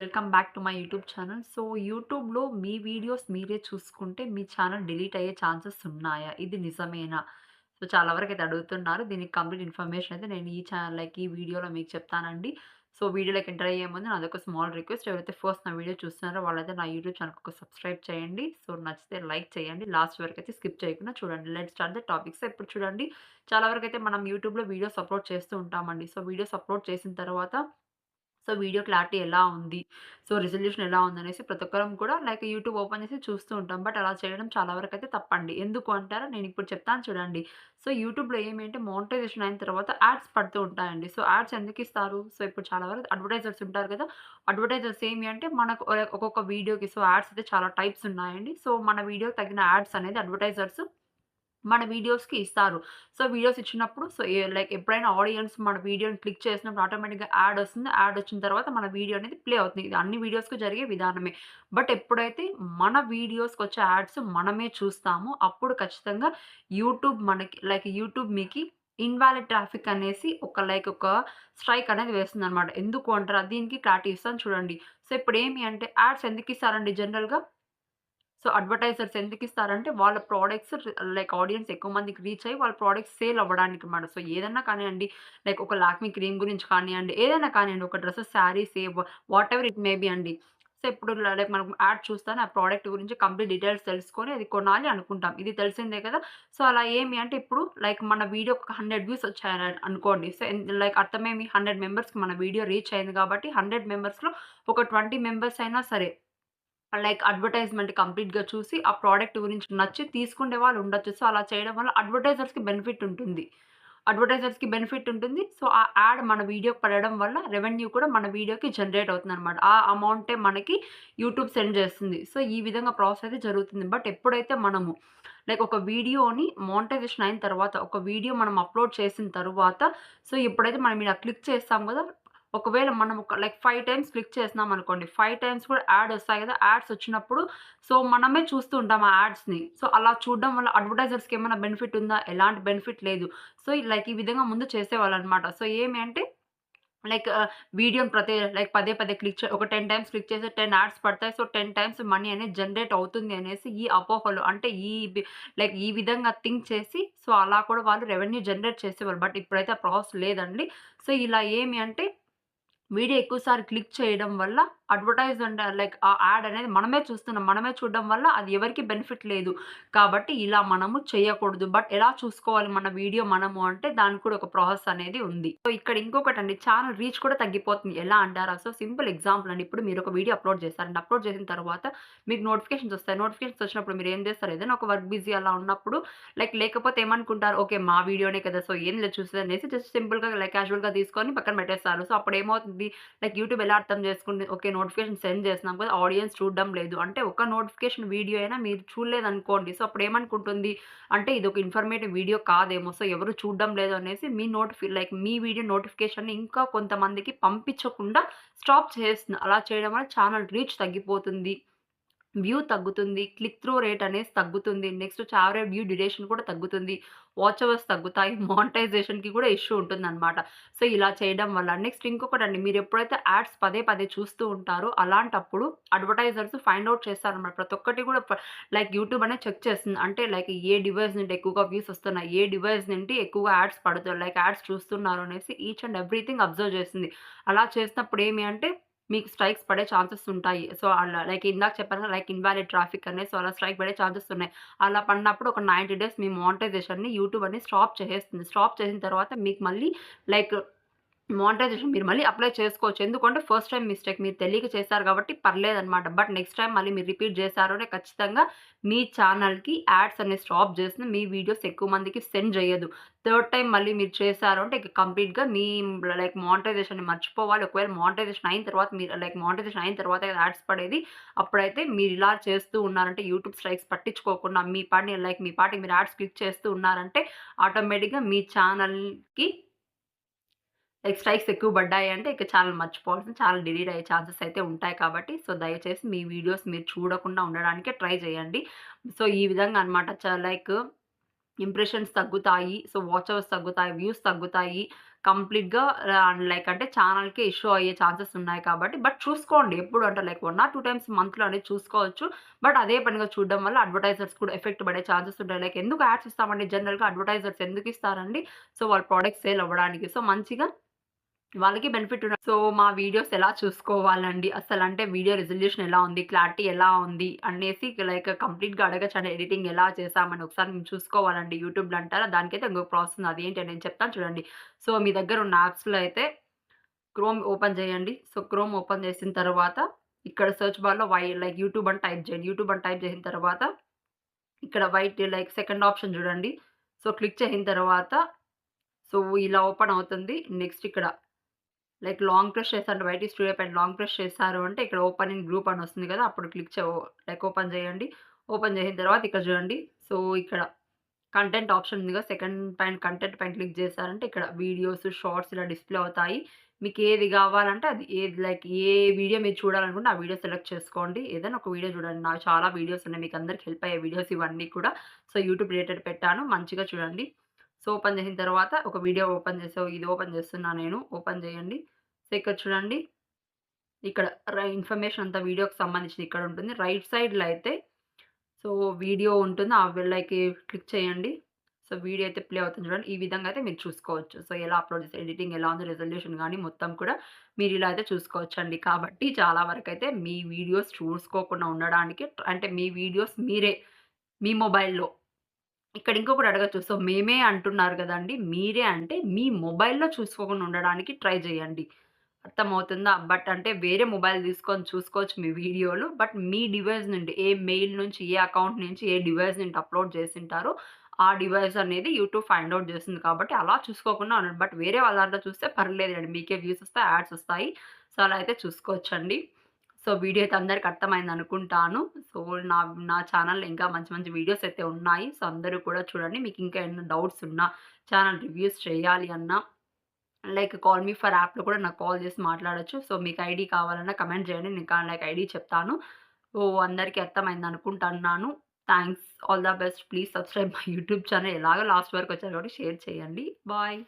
Welcome back to my YouTube channel. So, యూట్యూబ్‌లో మీ videos మీరే చూసుకుంటే మీ ఛానల్ డిలీట్ అయ్యే ఛాన్సెస్ ఉన్నాయా? ఇది నిజమేనా? సో, చాలా వరకు అయితే అడుగుతున్నారు. దీనికి కంప్లీట్ ఇన్ఫర్మేషన్ అయితే నేను ఈ ఛానల్ లైక్ ఈ వీడియోలో మీకు చెప్తానండి. సో, వీడియోలోకి ఎంటర్ అయ్యే ముందు నాదొక స్మాల్ రిక్వెస్ట్. ఎవరైతే ఫస్ట్ నా వీడియో చూస్తున్నారో వాళ్ళైతే నా యూట్యూబ్ ఛానల్‌కి ఒక సబ్స్క్రైబ్ చేయండి. సో, నచ్చితే లైక్ చేయండి. లాస్ట్ వరకు అయితే స్కిప్ చేయకుండా చూడండి. లెట్ స్టార్ట్ ద టాపిక్స్ ఇప్పుడు చూడండి చాలా వరకు అయితే మనం యూట్యూబ్‌లో వీడియోస్ అప్‌లోడ్ చేస్తూ ఉంటామండి. సో, వీడియోస్ అప్‌లోడ్ చేసిన తర్వాత సో, వీడియో క్లారిటీ ఎలా ఉంది? సో, రిజల్యూషన్ ఎలా ఉందనేసి ప్రతి ఒక్కరం కూడా లైక్ యూట్యూబ్ ఓపెన్ చేసి చూస్తూ ఉంటాం. బట్ అలా చేయడం చాలా వరకు అయితే తప్పండి. ఎందుకు అంటారా? నేనిప్పుడు చెప్తాను చూడండి. సో, యూట్యూబ్‌లో ఏమి మోనిటైజేషన్ అయిన తర్వాత యాడ్స్ పడుతూ ఉంటాయండి. సో, యాడ్స్ ఎందుకు ఇస్తారు సో, ఇప్పుడు చాలా వరకు అడ్వర్టైజర్స్ ఉంటారు కదా! అడ్వర్టైజర్స్ ఏమి అంటే మనకు ఒక్కొక్క వీడియోకి సో, యాడ్స్ అయితే చాలా టైప్స్ ఉన్నాయండి. సో, మన వీడియోకి తగిన యాడ్స్ అనేది అడ్వర్టైజర్స్ మన వీడియోస్‌కి ఇస్తారు. సో, వీడియోస్ ఇచ్చినప్పుడు సో, లైక్ ఎప్పుడైనా ఆడియన్స్ మన వీడియోని క్లిక్ చేసినప్పుడు ఆటోమేటిక్‌గా యాడ్ వస్తుంది. యాడ్ వచ్చిన తర్వాత మన వీడియో అనేది ప్లే అవుతుంది. ఇది అన్ని వీడియోస్‌కి జరిగే విధానమే. బట్ ఎప్పుడైతే మన వీడియోస్కి వచ్చే యాడ్స్ మనమే చూస్తామో అప్పుడు ఖచ్చితంగా యూట్యూబ్ మనకి లైక్ యూట్యూబ్ మీకు ఇన్‌వాలిడ్ ట్రాఫిక్ అనేసి ఒక లైక్ ఒక స్ట్రైక్ అనేది వేస్తుంది అనమాట ఎందుకు అంటారు దీనికి క్లారిటీ ఇస్తాను చూడండి. సో, ఇప్పుడు ఏమి అంటే యాడ్స్ ఎందుకు ఇస్తారండి జనరల్‌గా? సో, అడ్వర్టైజర్స్ ఎందుకు ఇస్తారంటే వాళ్ళ ప్రోడక్ట్స్ లైక్ ఆడియన్స్ ఎక్కువ మందికి రీచ్ అయ్యి వాళ్ళ ప్రోడక్ట్స్ సేల్ అవ్వడానికి అవ్వడానికన్నమాట. సో, ఏదన్నా కానివ్వండి లైక్ ఒక లాక్మీ క్రీమ్ గురించి కానివ్వండి ఏదైనా కానివ్వండి ఒక dress saris a whatever it maybe అండి. సో, ఇప్పుడు లైక్ మనం యాడ్ చూస్తాను ఆ ప్రోడక్ట్ గురించి కంప్లీట్ డీటెయిల్స్ తెలుసుకొని అది కొనాలి అనుకుంటాం. ఇది తెలిసిందే కదా! సో, అలా ఏమి అంటే ఇప్పుడు లైక్ మన వీడియో ఒక 100 వ్యూస్ వచ్చాయని అనుకోండి. సో, లైక్ అర్థమేమి 100 మెంబర్స్‌కి మన వీడియో రీచ్ అయింది కాబట్టి 100 మెంబర్స్‌లో ఒక 20 మెంబర్స్ అయినా సరే లైక్ అడ్వర్టైజ్‌మెంట్ కంప్లీట్‌గా చూసి ఆ ప్రోడక్ట్ గురించి నచ్చి తీసుకునే వాళ్ళు ఉండొచ్చు. సో, అలా చేయడం వల్ల అడ్వర్టైజర్స్‌కి బెనిఫిట్ ఉంటుంది. అడ్వర్టైజర్స్‌కి బెనిఫిట్ ఉంటుంది. సో, ఆ యాడ్ మన వీడియోకి పడడం వల్ల రెవెన్యూ కూడా మన వీడియోకి జనరేట్ అవుతుంది అనమాట ఆ అమౌంటే మనకి యూట్యూబ్ సెండ్ చేస్తుంది. సో, ఈ విధంగా ప్రాసెస్ అయితే జరుగుతుంది. బట్ ఎప్పుడైతే మనము లైక్ ఒక వీడియోని మానిటైజేషన్ అయిన తర్వాత ఒక వీడియో మనం అప్‌లోడ్ చేసిన తర్వాత సో, ఎప్పుడైతే మనం ఇలా క్లిక్ చేస్తాం కదా! ఒకవేళ మనం ఒక లైక్ ఫైవ్ టైమ్స్ క్లిక్ చేసినామనుకోండి. 5 టైమ్స్ కూడా యాడ్ వస్తాయి కదా! యాడ్స్ వచ్చినప్పుడు సో, మనమే చూస్తూ ఉంటాం ఆ యాడ్స్‌ని. సో, అలా చూడడం వల్ల అడ్వర్టైజర్స్‌కి ఏమైనా బెనిఫిట్ ఉందా? ఎలాంటి బెనిఫిట్ లేదు. సో, లైక్ ఈ విధంగా ముందు చేసేవాళ్ళనమాట. సో, ఏమి అంటే లైక్ వీడియోని uh, ప్రతి లైక్ పదే పదే క్లిక్ ఒక 10 టైమ్స్ క్లిక్ చేస్తే 10 యాడ్స్ పడతాయి. సో, 10 టైమ్స్ మనీ అనేది జనరేట్ అవుతుంది అనేసి ఈ అపోహలు అంటే ఈ లైక్ ఈ విధంగా థింక్ చేసి సో, అలా కూడా వాళ్ళు రెవెన్యూ జనరేట్ చేసేవాళ్ళు. బట్ ఇప్పుడైతే ఆ ప్రాసెస్ లేదండి. సో, ఇలా ఏమి అంటే వీడియో ఎక్కువసారి క్లిక్ చేయడం వల్ల అడ్వర్టైజ్‌మెంట్ లైక్ ఆ యాడ్ అనేది మనమే చూస్తున్నాం. మనమే చూడడం వల్ల అది ఎవరికి బెనిఫిట్ లేదు. కాబట్టి ఇలా మనము చేయకూడదు. బట్ ఎలా చూసుకోవాలి మన వీడియో మనము అంటే దానికి కూడా ఒక ప్రాసెస్ అనేది ఉంది. సో, ఇక్కడ ఇంకొకటండి ఛానల్ రీచ్ కూడా తగ్గిపోతుంది. ఎలా అంటారా? సో, సింపుల్ ఎగ్జాంపుల్ అండి. ఇప్పుడు మీరు ఒక వీడియో అప్‌లోడ్ చేస్తారండి అప్‌లోడ్ చేసిన తర్వాత మీకు నోటిఫికేషన్స్ వస్తాయి. నోటిఫికేషన్స్ వచ్చినప్పుడు మీరు ఏం చేస్తారు? ఏదైనా ఒక వర్క్ బిజీ అలా ఉన్నప్పుడు లైక్ లేకపోతే ఏమనుకుంటారు? ఓకే. మా వీడియోనే కదా! సో, ఏం లేదు చూసేది అనేసి జస్ట్ సింపుల్‌గా లైక్ క్యాజువల్‌గా తీసుకొని పక్కన పెట్టేస్తారు. సో, అప్పుడు ఏమవుతుంది? లైక్ యూట్యూబ్ ఎలా అర్థం చేసుకుంటుంది ఓకే. నోటిఫికేషన్ సెండ్ చేస్తున్నాం కదా! ఆడియన్స్ చూడడం లేదు. అంటే ఒక నోటిఫికేషన్ వీడియో అయినా మీరు చూడలేదనుకోండి. సో, అప్పుడు ఏమనుకుంటుంది? అంటే ఇది ఒక ఇన్ఫర్మేటివ్ వీడియో కాదేమో! సో, ఎవరు చూడడం లేదు అనేసి మీ నోటిఫి లైక్ మీ వీడియో నోటిఫికేషన్‌ని ఇంకా కొంతమందికి పంపించకుండా స్టాప్ చేస్తుంది. అలా చేయడం వల్ల ఛానల్ రీచ్ తగ్గిపోతుంది. వ్యూ తగ్గుతుంది. క్లిక్ త్రూ రేట్ అనేది తగ్గుతుంది. నెక్స్ట్ యావరేజ్ వ్యూ డ్యూరేషన్ కూడా తగ్గుతుంది. వాచ్ అవర్స్ తగ్గుతాయి. మానిటైజేషన్‌కి కూడా ఇష్యూ ఉంటుందన్నమాట సో, ఇలా చేయడం వల్ల నెక్స్ట్ ఇంకొకటండి మీరు ఎప్పుడైతే యాడ్స్ పదే పదే చూస్తూ ఉంటారో అలాంటప్పుడు అడ్వర్టైజర్స్ ఫైండ్ అవుట్ చేస్తారనమాట. ప్రతి ఒక్కటి కూడా లైక్ యూట్యూబ్ అనేది చెక్ చేస్తుంది. అంటే లైక్ ఏ డివైస్ నుండి ఎక్కువగా వ్యూస్ వస్తున్నాయి. ఏ డివైస్ నుండి ఎక్కువగా యాడ్స్ పడుతున్నాయి. లైక్ యాడ్స్ చూస్తున్నారు అనేసి ఈచ్ అండ్ ఎవ్రీథింగ్ అబ్జర్వ్ చేస్తుంది. అలా చేసినప్పుడు ఏమి అంటే మీకు స్ట్రైక్స్ పడే ఛాన్సెస్ ఉంటాయి. సో, అలా లైక్ ఇందాక చెప్పాను లైక్ ఇన్‌వాలిడ్ ట్రాఫిక్ అనేసి అలా స్ట్రైక్ పడే ఛాన్సెస్ ఉన్నాయి. అలా పడినప్పుడు ఒక 90 డేస్ మీ మానిటైజేషన్‌ని యూట్యూబ్ అనేది స్టాప్ చేసేస్తుంది. స్టాప్ చేసిన తర్వాత మీకు మళ్ళీ లైక్ మానిటైజేషన్ మీరు మళ్ళీ అప్లై చేసుకోవచ్చు. ఎందుకంటే ఫస్ట్ టైం మిస్టేక్ మీరు తెలియక చేశారు కాబట్టి పర్లేదనమాట. బట్ నెక్స్ట్ టైం మళ్ళీ మీరు రిపీట్ చేశారు అంటే ఖచ్చితంగా మీ ఛానల్‌కి యాడ్స్ అనేది స్టాప్ చేసిన మీ వీడియోస్ ఎక్కువ మందికి సెండ్ చేయదు. థర్డ్ టైం మళ్ళీ మీరు చేశారు అంటే ఇక కంప్లీట్‌గా మీ లైక్ మానిటైజేషన్‌ని మర్చిపోవాలి. ఒకవేళ మానిటైజేషన్ అయిన తర్వాత మీరు లైక్ మానిటైజేషన్ అయిన తర్వాత యాడ్స్ పడేది. అప్పుడైతే మీరు ఇలా చేస్తూ ఉన్నారంటే యూట్యూబ్ స్ట్రైక్స్ పట్టించుకోకుండా మీ పాటి లైక్ మీ పాటికి మీరు యాడ్స్ క్లిక్ చేస్తూ ఉన్నారంటే ఆటోమేటిక్‌గా మీ ఛానల్‌కి లైక్ స్ట్రైక్స్ ఎక్కువ పడ్డాయి అంటే ఇక ఛానల్ మర్చిపోవాల్సిన ఛానల్ డిలీట్ అయ్యే ఛాన్సెస్ అయితే ఉంటాయి కాబట్టి సో, దయచేసి మీ వీడియోస్ మీరు చూడకుండా ఉండడానికే ట్రై చేయండి. సో, ఈ విధంగా అనమాట. లైక్ ఇంప్రెషన్స్ తగ్గుతాయి. సో, వాచ్ అవర్స్ తగ్గుతాయి. వ్యూస్ తగ్గుతాయి. కంప్లీట్‌గా లైక్ అంటే ఛానల్కే ఇష్యూ అయ్యే ఛాన్సెస్ ఉన్నాయి కాబట్టి బట్ చూసుకోండి. ఎప్పుడు అంటే like one or two times మంత్‌లో అనేది చూసుకోవచ్చు. బట్ అదే పనిగా చూడడం వల్ల అడ్వర్టైజర్స్ కూడా ఎఫెక్ట్ పడే ఛాన్సెస్ ఉంటాయి. లైక్ ఎందుకు యాడ్స్ ఇస్తామండి జనరల్‌గా అడ్వర్టైజర్స్ ఎందుకు ఇస్తారండి? సో, వాళ్ళ ప్రోడక్ట్ సేల్ అవ్వడానికి. సో, మంచిగా వాళ్ళకి బెనిఫిట్ ఉన్న సో, మా వీడియోస్ ఎలా చూసుకోవాలండి? అసలంటే వీడియో రిజల్యూషన్ ఎలా ఉంది? క్లారిటీ ఎలా ఉంది? అనేసి లైక్ కంప్లీట్‌గా అడగచ్చండి ఎడిటింగ్ ఎలా చేశామని ఒకసారి మేము చూసుకోవాలండి యూట్యూబ్‌లో అంటారా? దానికైతే ఇంకొక ప్రాసెస్ ఉంది. అదేంటి అని నేను చెప్తాను చూడండి. సో, మీ దగ్గర ఉన్న యాప్స్‌లో అయితే క్రోమ్ ఓపెన్ చేయండి. సో, క్రోమ్ ఓపెన్ చేసిన తర్వాత ఇక్కడ సెర్చ్ బార్‌లో వై లైక్ యూట్యూబ్ అని టైప్ చేయండి. యూట్యూబ్ అని టైప్ చేసిన తర్వాత ఇక్కడ వైట్ లైక్ సెకండ్ ఆప్షన్ చూడండి. సో, క్లిక్ చేసిన తర్వాత సో, ఇలా ఓపెన్ అవుతుంది. నెక్స్ట్ ఇక్కడ లైక్ లాంగ్ ప్రెస్ చేశారంటే బయట స్టూడియో పైన లాంగ్ ప్రెస్ చేశారు అంటే ఇక్కడ ఓపెన్ ఇన్ గ్రూప్ అని వస్తుంది కదా! అప్పుడు క్లిక్ చే లైక్ ఓపెన్ చేయండి. ఓపెన్ చేసిన తర్వాత ఇక్కడ చూడండి. సో, ఇక్కడ కంటెంట్ ఆప్షన్ ఉంది కదా! సెకండ్ పైన కంటెంట్ పైన క్లిక్ చేశారంటే ఇక్కడ వీడియోస్, షార్ట్స్ ఇలా డిస్‌ప్లే అవుతాయి. మీకు ఏది కావాలంటే అది ఏది లైక్ ఏ వీడియో మీరు చూడాలనుకుంటే ఆ వీడియో సెలెక్ట్ చేసుకోండి. ఏదైనా ఒక వీడియో చూడండి. నాకు చాలా వీడియోస్ ఉన్నాయి. మీకు అందరికి హెల్ప్ అయ్యే వీడియోస్ ఇవన్నీ కూడా. సో, యూట్యూబ్ రిలేటెడ్ పెట్టాను. మంచిగా చూడండి. సో, ఓపెన్ చేసిన తర్వాత ఒక వీడియో ఓపెన్ చేసావు ఇది ఓపెన్ చేస్తున్నా నేను. ఓపెన్ చేయండి. సో, ఇక్కడ చూడండి. ఇక్కడ ఇన్ఫర్మేషన్ అంతా వీడియోకి సంబంధించింది ఇక్కడ ఉంటుంది. రైట్ సైడ్‌లో అయితే సో, వీడియో ఉంటుంది. ఆ వెళ్ళకి క్లిక్ చేయండి. సో, వీడియో అయితే ప్లే అవుతుంది చూడండి. ఈ విధంగా అయితే మీరు చూసుకోవచ్చు. సో, ఎలా అప్‌లోడ్ చేస్తే ఎడిటింగ్ ఎలా ఉంది? రిజల్యూషన్ కానీ మొత్తం కూడా మీరు ఇలా అయితే చూసుకోవచ్చండి. కాబట్టి చాలా వరకు అయితే మీ వీడియోస్ చూసుకోకుండా ఉండడానికి అంటే మీ వీడియోస్ మీరే మీ మొబైల్‌లో ఇక్కడ ఇంకొకటి అడగచ్చు సో, మేమే అంటున్నారు కదండి మీరే అంటే మీ మొబైల్‌లో చూసుకోకుండా ఉండడానికి ట్రై చేయండి. అర్థమవుతుందా? బట్ అంటే వేరే మొబైల్ తీసుకొని చూసుకోవచ్చు మీ వీడియోలు. బట్ మీ డివైస్ నుండి ఏ మెయిల్ నుంచి, ఏ అకౌంట్ నుంచి, ఏ డివైస్ నుండి అప్‌లోడ్ చేసింటారో ఆ డివైస్ అనేది యూట్యూబ్ ఫైండ్ అవుట్ చేస్తుంది కాబట్టి అలా చూసుకోకుండా ఉన్నాడు బట్ వేరే వాళ్ళ దాంట్లో చూస్తే పర్లేదండి. మీకే వ్యూస్ వస్తాయి, యాడ్స్ వస్తాయి. సో, అలా అయితే చూసుకోవచ్చండి. సో, వీడియో అయితే అందరికి అర్థమైంది అనుకుంటాను. సో, నా నా ఛానల్లో ఇంకా మంచి మంచి వీడియోస్ అయితే ఉన్నాయి. సో, అందరూ కూడా చూడండి. మీకు ఇంకా ఏమైనా డౌట్స్ ఉన్నా, ఛానల్ రివ్యూస్ చేయాలి అన్నా లైక్ కాల్ మీ ఫర్ యాప్‌లో కూడా నాకు కాల్ చేసి మాట్లాడొచ్చు. సో, మీకు ఐడీ కావాలన్నా కమెంట్ చేయండి. నేను లైక్ ఐడీ చెప్తాను. సో, అందరికీ అర్థమైంది అనుకుంటున్నాను. Thanks all the best. Please subscribe my YouTube channel ఎలాగో లాస్ట్ వరకు వచ్చారు కాబట్టి షేర్ చేయండి. బాయ్.